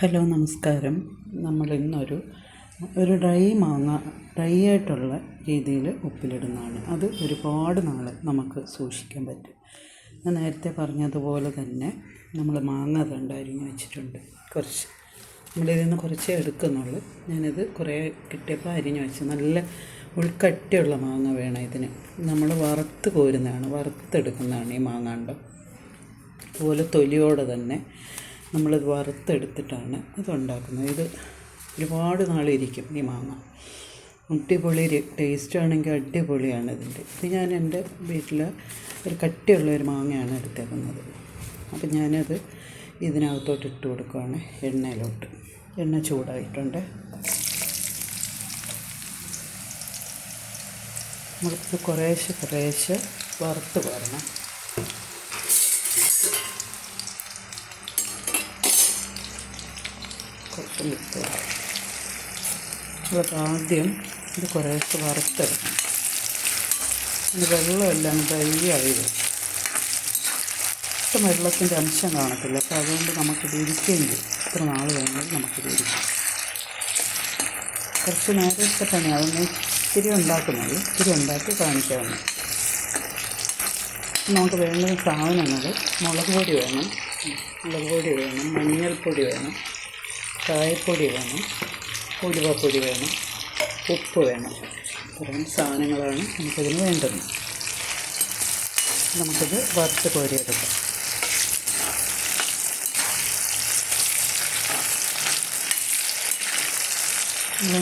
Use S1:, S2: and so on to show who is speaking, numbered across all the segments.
S1: Hello നമസ്കാരം. നമ്മൾ ഇന്നൊരു ഒരു ഡ്രൈ മാങ്ങ ഡ്രൈ ആയിട്ടുള്ള രീതിയിൽ ഉപ്പിലിടുന്നതാണ്. അത് ഒരുപാട് നാൾ നമുക്ക് സൂക്ഷിക്കാൻ പറ്റും. ഞാൻ നേരത്തെ പറഞ്ഞതുപോലെ തന്നെ നമ്മൾ മാങ്ങ കണ്ട് വെച്ചിട്ടുണ്ട്. കുറച്ച് നമ്മളിതിൽ നിന്ന് കുറച്ചേ എടുക്കുന്നുള്ളൂ. ഞാനിത് കുറേ കിട്ടിയപ്പോൾ അരിഞ്ഞ് വെച്ച് നല്ല ഉൾക്കട്ടിയുള്ള മാങ്ങ വേണം ഇതിന്. നമ്മൾ വറുത്ത് കോരുന്നതാണ് വറുത്തെടുക്കുന്നതാണ് ഈ മാങ്ങാണ്ടം. അതുപോലെ തൊലിയോടെ തന്നെ നമ്മളിത് വറുത്തെടുത്തിട്ടാണ് ഇത് ഉണ്ടാക്കുന്നത് ഇത് ഒരുപാട് നാളിരിക്കും ഈ മാങ്ങ. അടിപൊളി ടേസ്റ്റ് ആണെങ്കിൽ അടിപൊളിയാണ് ഇതിന്റെ. ഇത് ഞാൻ എന്റെ വീട്ടിൽ ഒരു കട്ടിയുള്ള ഒരു മാങ്ങയാണ് എടുത്തേക്കുന്നത്. അപ്പം ഞാനത് ഇതിനകത്തോട്ട് ഇട്ട് കൊടുക്കുകയാണ് എണ്ണയിലോട്ട്. എണ്ണ ചൂടായിട്ടുണ്ട്. നമുക്ക് കുറേശ്ശെ കുറേശ്ശെ വറുത്ത് വരണം. മിക്സ് നമുക്ക് ആദ്യം ഇത് കുറേശ്ശെ വറുത്തെടുക്കണം. വെള്ളമെല്ലാം ഡ്രൈ ആയി വരും. ഒട്ടും വെള്ളത്തിന്റെ അംശം കാണത്തില്ല. അപ്പോൾ അതുകൊണ്ട് നമുക്കിത് ഇരിക്കുകയും ഇത്ര നാൾ വേണമെങ്കിൽ നമുക്കിത് ഇരിക്കും. കുറച്ച് നേരത്തെ പണി അതൊന്ന് ഇത്തിരി ഉണ്ടാക്കുന്നുള്ളൂ ഇത്തിരി ഉണ്ടാക്കി കാണിക്കാവുന്നു നമുക്ക് വേണ്ട സാധനങ്ങൾ. മുളക് പൊടി വേണം. മുളക് പൊടി വേണം. മഞ്ഞൾപ്പൊടി വേണം. കായപ്പൊടി വേണം ഉലുവപ്പൊടി വേണം ഉപ്പ് വേണം. ഇത്രയും സാധനങ്ങളാണ് നമുക്കിതിന് വേണ്ടത് നമുക്കിത് വറുത്ത് കോരിയെടുക്കാം.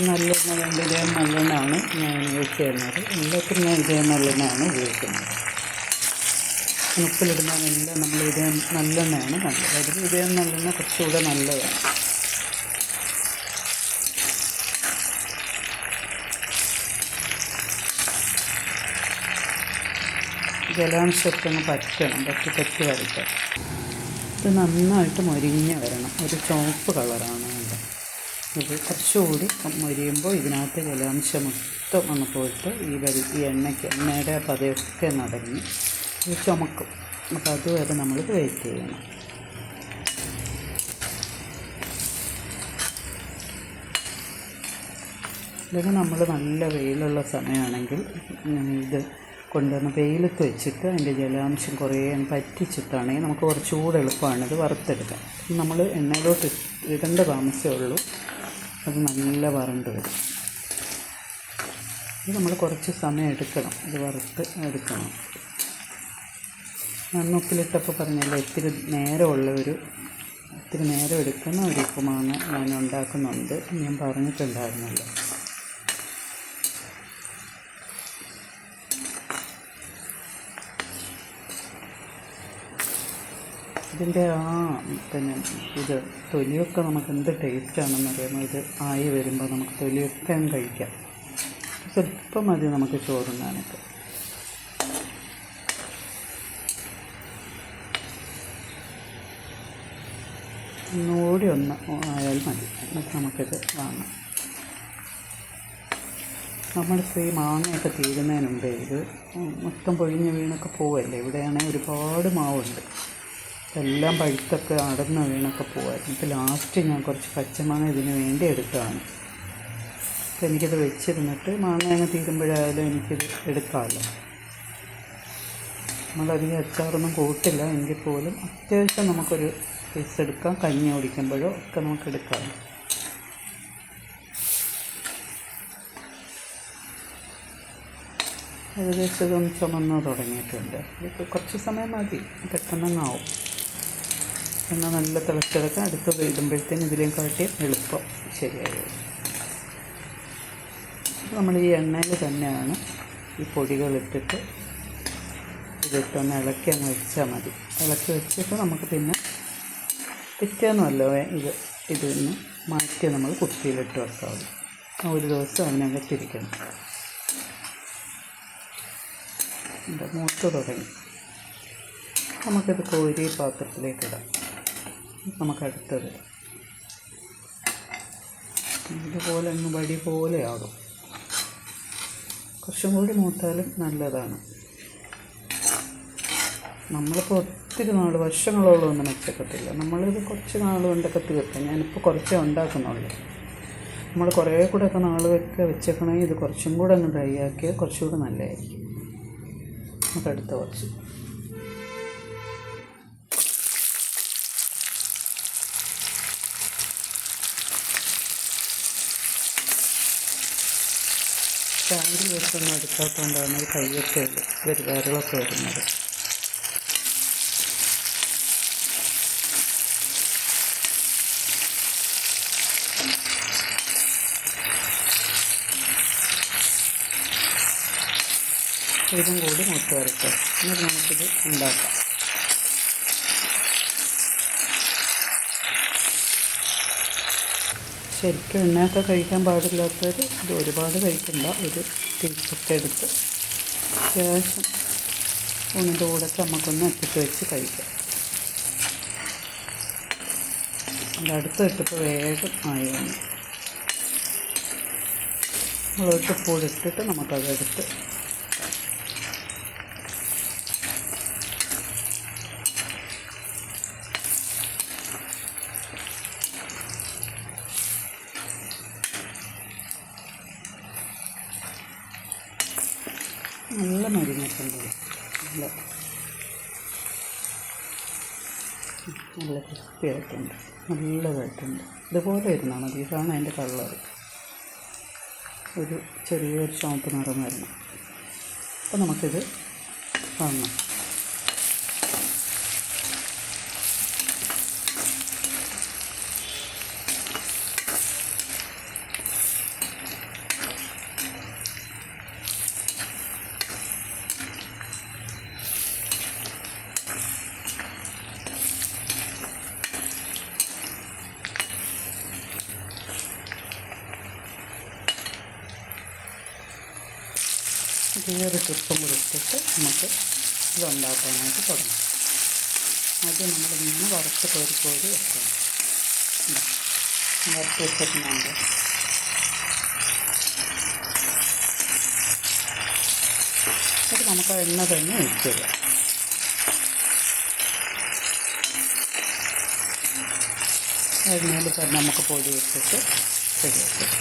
S1: നല്ലെണ്ണ വേണ്ട ഇതേ നല്ലെണ്ണയാണ് ഞാൻ യൂസ് ചെയ്യുന്നത് എല്ലാത്തിനും ഇതേ നല്ലെണ്ണയാണ് ഉപയോഗിക്കുന്നത്. ഉപ്പിലിടുന്നതെല്ലാം നമ്മൾ ഇതേ നല്ലെണ്ണയാണ് നല്ലത്. അതിൽ ഇതേ നല്ലെണ്ണ കുറച്ചുകൂടെ നല്ലതാണ്. ജലാംശമൊക്കെ ഒന്ന് പറ്റണം പറ്റി പറ്റി വരട്ടെ. ഇത് നന്നായിട്ട് മൊരിഞ്ഞ് വരണം. ഒരു ചുവപ്പ് കളറാണ് വേണ്ടത് ഇത് കുറച്ചുകൂടി മൊരിയുമ്പോൾ ഇതിനകത്ത് ജലാംശം മൊത്തം ഒന്ന് പോയിട്ട് ഈ വരി ഈ എണ്ണയ്ക്ക് എണ്ണയുടെ പതയൊക്കെ നടങ്ങി ഇത് ചുമക്കും. അപ്പോൾ അതുവരെ നമ്മൾ വെയിറ്റ് ചെയ്യണം. അല്ലെങ്കിൽ നമ്മൾ നല്ല വെയിലുള്ള സമയമാണെങ്കിൽ ഇത് കൊണ്ടുവന്ന് വെയിലത്ത് വെച്ചിട്ട് അതിന്റെ ജലാംശം കുറേ പറ്റിച്ചിട്ടാണെങ്കിൽ നമുക്ക് കുറച്ചുകൂടെ എളുപ്പമാണ് ഇത് വറുത്തെടുക്കാൻ. നമ്മൾ എണ്ണയിലോട്ട് ഇടേണ്ട താമസമേ ഉള്ളൂ. അത് നല്ല വറണ്ട് വരും. നമ്മൾ കുറച്ച് സമയം എടുക്കണം. ഇത് വറുത്ത് എടുക്കണം. മണ്ണുപ്പിലിട്ടപ്പോൾ പറഞ്ഞല്ലോ ഇത്തിരി നേരമുള്ള ഒരു ഇത്തിരി നേരം എടുക്കുന്ന ഒരു ഉപ്പുമാങ്ങ ഞാൻ ഉണ്ടാക്കുന്നുണ്ട് ഞാൻ പറഞ്ഞിട്ടുണ്ടായിരുന്നല്ലോ. ഇതിന്റെ ആ പിന്നെ ഇത് തൊലിയൊക്കെ നമുക്ക് എന്ത് ടേസ്റ്റാണെന്ന് അറിയാമോ ഇത് ആയി വരുമ്പോൾ നമുക്ക് തൊലിയൊക്കെ കഴിക്കാം. സ്വല്പം മതി നമുക്ക് ചോറുണ്ണാനൊക്കെ. ഒന്നുകൂടി ഒന്ന് ആയാൽ മതി. എന്നിട്ട് നമുക്കിത് വാങ്ങാം. നമ്മളിപ്പോൾ ഈ മാങ്ങയൊക്കെ തീരുന്നതിന് മുമ്പേ ഇത് മൊത്തം പൊഴിഞ്ഞ് വീണൊക്കെ പോവല്ലേ? ഇവിടെയാണെങ്കിൽ ഒരുപാട് മാവുണ്ട്. എല്ലാം പഴുത്തൊക്കെ അടന്ന് വീണൊക്കെ പോകാം ഇപ്പോൾ ലാസ്റ്റ് ഞാൻ കുറച്ച് പച്ചമാങ്ങ ഇതിന് വേണ്ടി എടുത്തതാണ്. അപ്പോൾ എനിക്കത് വെച്ചിരുന്നിട്ട് മാങ്ങ അങ്ങ് തീരുമ്പോഴായാലും എനിക്കിത് എടുക്കാമല്ലോ. നമ്മളധികം അച്ചാറൊന്നും കൂട്ടില്ല. എങ്കിൽ പോലും അത്യാവശ്യം നമുക്കൊരു പീസ് എടുക്കാം. കഞ്ഞി ഓടിക്കുമ്പോഴോ ഒക്കെ നമുക്ക് എടുക്കാം. ഏകദേശം ഇതൊന്ന് ചുമന്ന് തുടങ്ങിയിട്ടുണ്ട്. ഇത് കുറച്ച് സമയം മതി. പെട്ടെന്നങ്ങാവും എന്നാൽ നല്ല തിളച്ചെടുക്കുക. അടുത്ത് ഇടുമ്പോഴത്തേന് ഇതിലേയും കാട്ടി എളുപ്പം. ശരിയായി. നമ്മൾ ഈ എണ്ണയിൽ തന്നെയാണ് ഈ പൊടികളിട്ടിട്ട് ഇതിട്ടൊന്ന് ഇളക്കി അങ്ങ് വെച്ചാൽ മതി. ഇളക്കി വെച്ചിട്ട് നമുക്ക് പിന്നെ പിറ്റേന്നല്ലോ ഇത് ഇതിന്ന് മാറ്റി നമ്മൾ വെക്കാവുള്ളൂ ആ ഒരു ദിവസം അതിനകത്തിരിക്കണം മൂത്ത് തുടങ്ങി. നമുക്കിത് കോരി പാത്രത്തിലേക്ക് ഇടാം. നമുക്ക് അടുത്തത് ഇതുപോലെ ഒന്ന് വടി പോലെ ആകും കുറച്ചും കൂടി മൂത്താലും നല്ലതാണ്. നമ്മളിപ്പോൾ ഒത്തിരി നാൾ വർഷങ്ങളോളം ഒന്നും മെച്ചപ്പെട്ടില്ല നമ്മളിത് കുറച്ച് നാൾ കൊണ്ടൊക്കെ തീർക്കാം ഞാനിപ്പോൾ കുറച്ചേ ഉണ്ടാക്കുന്നുള്ളൂ. നമ്മൾ കുറേ കൂടെ ഒക്കെ നാൾ വെക്കുക വെച്ചേക്കണമെങ്കിൽ ഇത് കുറച്ചും കൂടെ ഒന്ന് ഡ്രൈ ആക്കിയാൽ കുറച്ചും കൂടെ നല്ലതായിരിക്കും. നമുക്ക് അടുത്ത കുറച്ച്. സ്റ്റാൻഡിൽ വെച്ചൊന്നും എടുക്കാത്തതുകൊണ്ടാണ് ഈ കയ്യൊക്കെ വരുവാറുകളൊക്കെ വരുന്നത്. ഇതും കൂടി മുട്ട വരട്ടെ എന്നിട്ട് നമുക്കിത് ഉണ്ടാക്കാം. ശരിക്കും എണ്ണയൊക്കെ കഴിക്കാൻ പാടില്ലാത്തവർ ഇത് ഒരുപാട് കഴിക്കണ്ട. ഒരു ടീസ്പൊക്കെ എടുത്ത് അത്യാവശ്യം ഊണിന്റെ കൂടെ നമുക്കൊന്ന് എത്തിച്ച് വെച്ച് കഴിക്കാം. അത് അടുത്ത് ഇട്ടപ്പോൾ വേഗം ആയി വന്നു. മുളകിട്ട് പൂടിട്ടിട്ട് നമുക്കതെടുത്ത് നല്ല മരുന്നൊക്കെയുണ്ട് നല്ല നല്ല ക്രിസ്പി ആയിട്ടുണ്ട് നല്ലതായിട്ടുണ്ട് ഇതുപോലെ ഇരുന്നാൽ മതി ഇതാണ് അതിന്റെ കളർ ഒരു ചെറിയൊരു ചുവപ്പ് നിറം വരണം അപ്പോൾ നമുക്കിത് വാങ്ങാം ചെറിയൊരു ട്രിപ്പ് ഇട്ടിട്ട് നമുക്ക് ഇത് ഉണ്ടാക്കാനായിട്ട് തുടങ്ങാം. ആദ്യം നമ്മളിങ്ങനെ വറുത്ത് കോരി കോരി വെക്കണം. വറുത്ത് വെച്ചിട്ടുണ്ട് അത് നമുക്ക് എണ്ണ തന്നെ ഒഴിക്കുക. എണ്ണയിൽ തന്നെ നമുക്ക് പൊടി വെച്ചിട്ട് ശരിയാക്കുക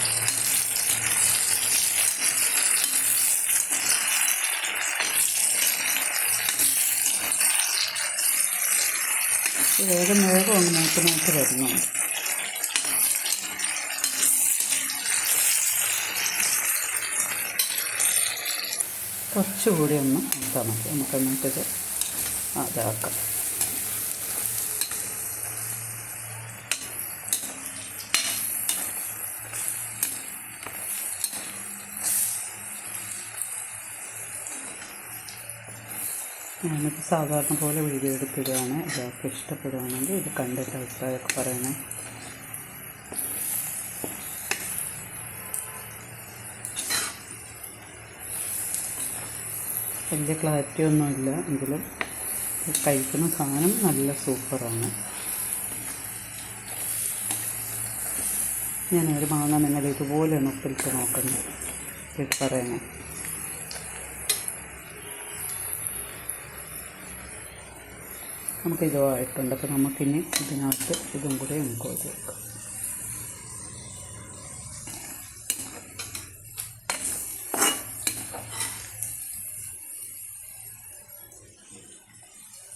S1: വേഗം വേഗം ഒന്ന് മൂത്ത് മൂത്ത് വരുന്നുണ്ട് കുറച്ചുകൂടി ഒന്ന് മതി. നമുക്ക് എന്നിട്ടത് അതാക്കാം ഞാനിപ്പോൾ സാധാരണ പോലെ വീഡിയോ എടുത്തിടുകയാണ് എല്ലാവർക്കും ഇഷ്ടപ്പെടുകയാണെങ്കിൽ ഇത് കണ്ടിട്ട് അഭിപ്രായമൊക്കെ പറയണേ. വലിയ ക്ലാരിറ്റി ഒന്നുമില്ല എങ്കിലും കഴിക്കുന്ന സാധനം നല്ല സൂപ്പറാണ്. ഞാൻ ഒരു മാങ്ങ നിങ്ങൾ ഇതുപോലെയാണ് ഉപ്പിലിട്ട് നോക്കുന്നത് പറയണേ. നമുക്ക് ഇതുമായിട്ടുണ്ട് അപ്പോൾ നമുക്കിനി ഇതിനകത്ത് ഇതും കൂടി നമുക്ക് ഒഴിച്ച് വെക്കാം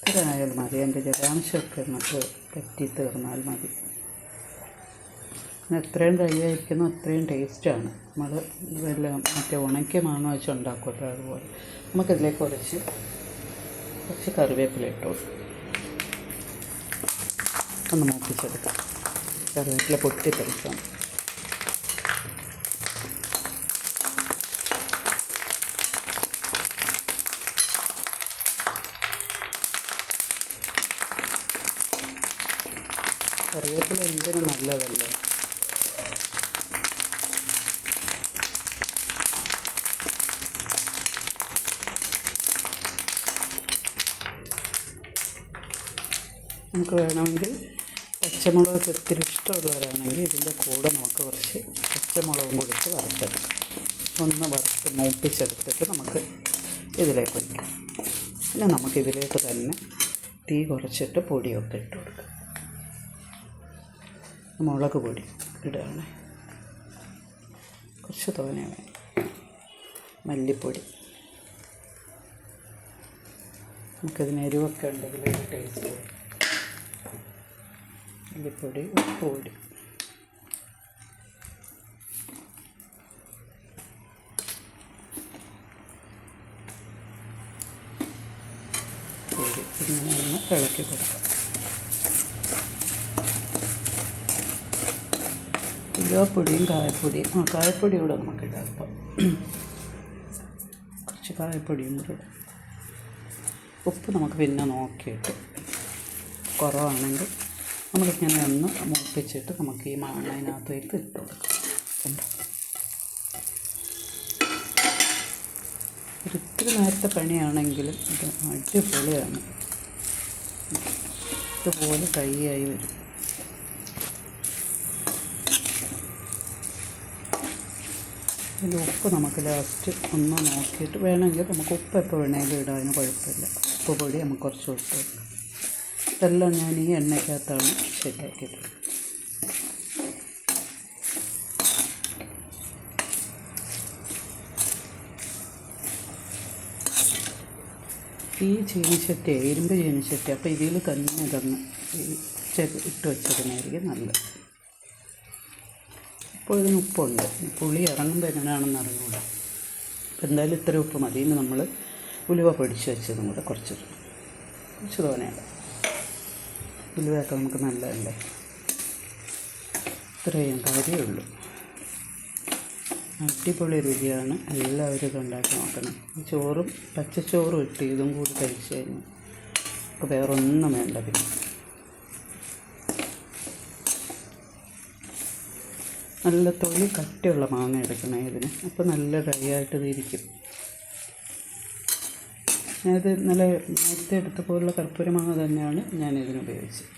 S1: ഇത്രയായാൽ മതി. എന്റെ ജലാംശമൊക്കെ നമുക്ക് പറ്റി തീർന്നാൽ മതി എത്രയും തയ്യായിരിക്കുന്നു അത്രയും ടേസ്റ്റാണ്. നമ്മൾ ഇതെല്ലാം മറ്റേ ഉണക്കിയ മാങ്ങ വെച്ച് ഉണ്ടാക്കുമല്ലോ അതുപോലെ. നമുക്കിതിലേക്ക് കുറച്ച് കുറച്ച് കറിവേപ്പില ഇട്ടു ഒന്ന് മൂപ്പിച്ചെടുക്കാം കറിവേപ്പില പൊട്ടി തെളിക്കണം കറിവേപ്പില എന്തിനും നല്ലതല്ലേ? നമുക്ക് വേണമെങ്കിൽ പച്ചമുളക് ഒത്തിരി ഇഷ്ടമുള്ളവരാണെങ്കിൽ ഇതിന്റെ കൂടെ നമുക്ക് കുറച്ച് പച്ചമുളകും കൊടുത്ത് വറുത്തെടുക്കാം. ഒന്ന് വറുത്ത് മൂപ്പിച്ചെടുത്തിട്ട് നമുക്ക് ഇതിലേക്ക് വയ്ക്കാം പിന്നെ നമുക്കിതിലേക്ക് തന്നെ തീ കുറച്ചിട്ട് പൊടിയൊക്കെ ഇട്ട് കൊടുക്കാം. മുളക് പൊടി ഇടുകയാണ്. കുറച്ച് തോനെ വേണം. മല്ലിപ്പൊടി. നമുക്കതിന് എരിവൊക്കെ ഉണ്ടെങ്കിൽ ടേസ്റ്റ്. മല്ലിപ്പൊടി ഉപ്പുപൊടി. പൊടി ഇളക്കി കൊടുക്കാം. ഉലുവപ്പൊടിയും കായപ്പൊടിയും ആ കായപ്പൊടി കൂടെ നമുക്ക് ഇടാം കുറച്ച് കായപ്പൊടിയും കൂടെ ഇടാം. ഉപ്പ് നമുക്ക് പിന്നെ നോക്കിയിട്ട് കുറവാണെങ്കിൽ നമ്മളിങ്ങനെ ഒന്ന് മുളപ്പിച്ചിട്ട് നമുക്ക് ഈ മാങ്ങ അതിനകത്തേക്ക് ഇട്ട് കൊടുക്കാം. ഒരിത്തിരി നേരത്തെ പണിയാണെങ്കിലും ഇത് അടിപൊളിയാണ്. ഇതുപോലെ കൈയായി വരും. അതിന്റെ ഉപ്പ് നമുക്ക് ലാസ്റ്റ് ഒന്ന് നോക്കിയിട്ട് വേണമെങ്കിൽ നമുക്ക് ഉപ്പ് എപ്പോൾ വേണമെങ്കിലും ഇടാൻ കുഴപ്പമില്ല. ഉപ്പ് പൊടി നമുക്ക് കുറച്ച് വെക്കാം ഇതെല്ലാം ഞാൻ ഈ എണ്ണയ്ക്കകത്താണ് ശരിയാക്കിയത്. ഈ ചീനിച്ചട്ടി ഇരുമ്പ് ചീനിച്ചട്ടി അപ്പോൾ ഇതിൽ തന്നെ തന്ന് ഇട്ട് വെച്ചതിനായിരിക്കും നല്ലത്. ഇപ്പോൾ ഇതിന് ഉപ്പുണ്ട്. പുളി ഇറങ്ങുമ്പോൾ എങ്ങനെയാണെന്ന് അറിഞ്ഞൂടാ. അപ്പോൾ എന്തായാലും ഇത്ര ഉപ്പ് മതി. ഇനി നമ്മൾ ഉലുവ പൊടിച്ച് വെച്ചതും കൂടെ കുറച്ച് കുറച്ച് തോനെയാണ് ഉലുവയൊക്കെ നമുക്ക് നല്ലതല്ലേ? ഇത്രയും കാര്യമേ ഉള്ളൂ അടിപൊളി രുചിയാണ്. എല്ലാവരും ഇത് ഉണ്ടാക്കി നോക്കണം. ചോറും പച്ചച്ചോറും ഇട്ട് ഇതും കൂടി കഴിച്ച് കഴിഞ്ഞാൽ നമുക്ക് വേറെ ഒന്നും വേണ്ട പിന്നെ. നല്ല തൊലി കട്ടിയുള്ള മാങ്ങ എടുക്കണേ ഇതിന്. അപ്പോൾ നല്ല ഡ്രൈ ആയിട്ട് ഇതിരിക്കും. ഞാനിത് നല്ല നേരത്തെ എടുത്ത പോലുള്ള കർപ്പൂര മാങ്ങ തന്നെയാണ് ഞാൻ ഇതിന് ഉപയോഗിച്ചത്.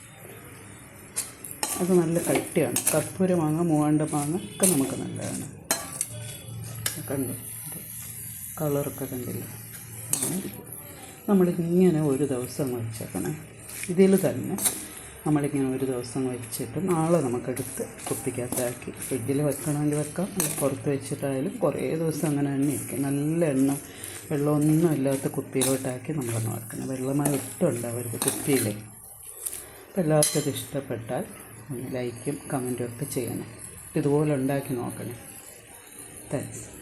S1: അത് നല്ല കട്ടിയാണ്. കർപ്പൂര മാങ്ങ മൂവാണ്ട മാങ്ങ ഒക്കെ നമുക്ക് നല്ലതാണ്. കണ്ടു? കളറൊക്കെ കണ്ടില്ല. നമ്മളിങ്ങനെ ഒരു ദിവസം വെച്ചേക്കണം. ഇതിൽ തന്നെ നമ്മളിങ്ങനെ ഒരു ദിവസം വെച്ചിട്ട് നാളെ നമുക്കെടുത്ത് കുപ്പിക്കകത്താക്കി ഫ്രിഡ്ജിൽ വെക്കണമെങ്കിൽ വെക്കാം. പുറത്ത് വെച്ചിട്ടായാലും കുറേ ദിവസം അങ്ങനെ തന്നെ ഇരിക്കും. നല്ല എണ്ണ വെള്ളമൊന്നും ഇല്ലാത്ത കുപ്പിയിലോട്ടാക്കി നമ്മളൊന്ന് വറക്കണം. വെള്ളമായി ഒട്ടും ഉണ്ടാവരുത് കുപ്പിയിലേ അപ്പോൾ എല്ലാവർക്കും ഇഷ്ടപ്പെട്ടാൽ ഒന്ന് ലൈക്കും കമന്റും ഒക്കെ ചെയ്യണം. ഇതുപോലെ ഉണ്ടാക്കി നോക്കണം. താങ്ക്സ്